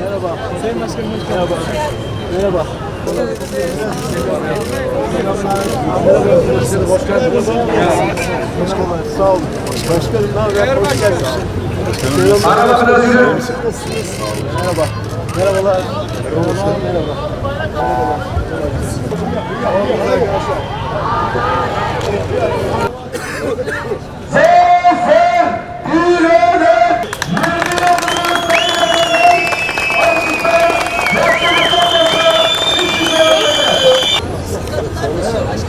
Merhaba. Sayın Başkanım hoş geldiniz. Merhaba. Merhaba. Hoş geldiniz. Hoş geldiniz. Sağ olun. Başkanım ne haber? Hoş geldiniz. Merhaba. Merhaba. Merhabalar. Merhaba. Merhaba. Merhaba.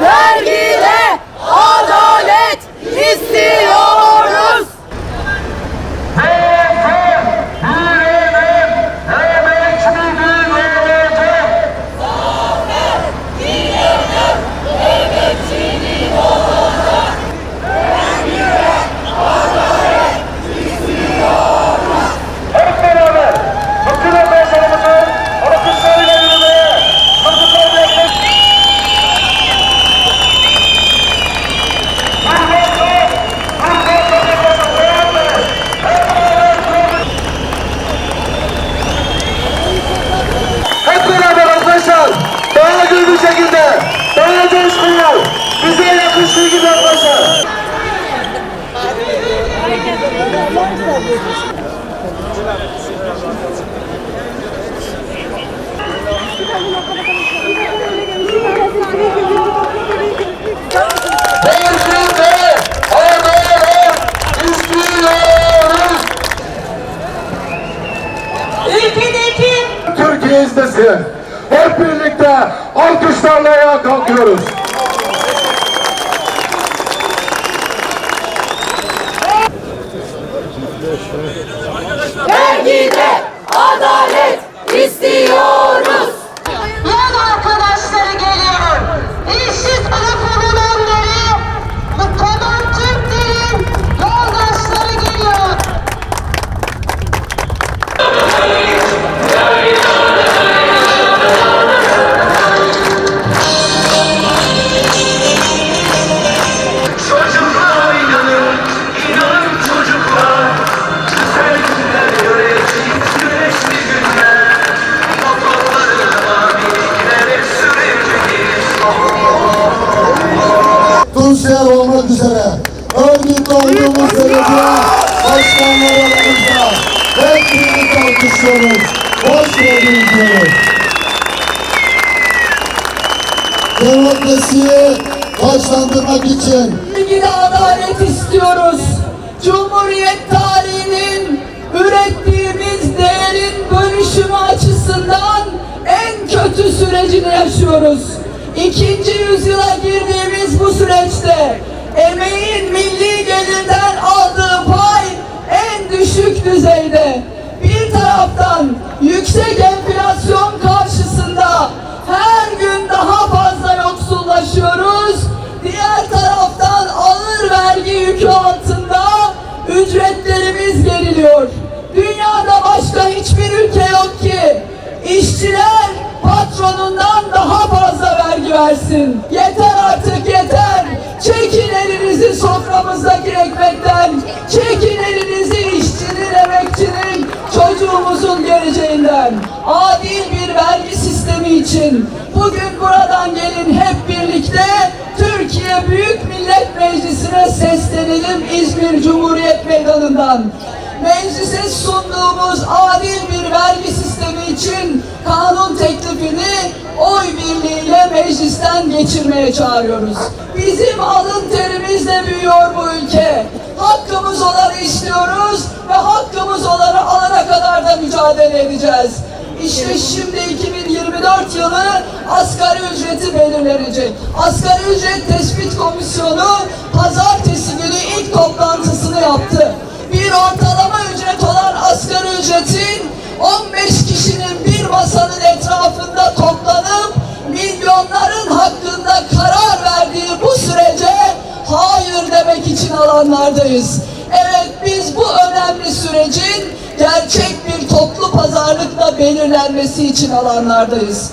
Vergide adalet istiyoruz. Hep beraber bütün arkadaşlarımızın alkışlarıyla yürümeye hazırlıklar bekliyoruz. Hep beraber arkadaşlar daha gül bir şekilde daha coşkulu bize yakıştığı gibi arkadaşlar. Mecliste adalet istiyoruz. Ülkedeki İzlesin. Hep birlikte alkışlarla ayağa kalkıyoruz. Başkanlar aramızda hep birlikte alkışlıyoruz. Hoş geldiniz diyoruz. Demokrasiyi taşlandırmak için Vergide adalet istiyoruz. Cumhuriyet tarihinin ürettiğimiz değerin bölüşümü açısından en kötü sürecini yaşıyoruz. İkinci yüzyıla girdiğimiz bu süreçte emeğin milli gelirden aldığı pay en düşük düzeyde. Bir taraftan yüksek enflasyon karşısında her gün daha fazla yoksullaşıyoruz. Diğer taraftan ağır vergi yükü altında ücretlerimiz geriliyor. Dünyada başka hiçbir ülke yok ki işçiler patronundan daha fazla vergi versin. Yeter artık yeter. Çekin elinizi soframızdaki ekmekten. Çekin elinizi işçinin, emekçinin, çocuğumuzun geleceğinden. Adil bir vergi sistemi için bugün buradan gelin hep birlikte Türkiye Büyük Millet Meclisi'ne seslenelim İzmir Cumhuriyet Meydanı'ndan. Meclise sunduğumuz adil bir vergi sistemi için kanun teklifini birliğiyle meclisten geçirmeye çağırıyoruz. Bizim alın terimizle büyüyor bu ülke. Hakkımız olanı istiyoruz ve hakkımız olanı alana kadar da mücadele edeceğiz. İşte şimdi 2024 yılı asgari ücreti belirlenecek. Asgari ücret tespit komisyonu pazartesi günü ilk toplantısını yaptı. Bir ortalama milyonların hakkında karar verdiği bu sürece hayır demek için alanlardayız. Evet biz bu önemli sürecin gerçek bir toplu pazarlıkla belirlenmesi için alanlardayız.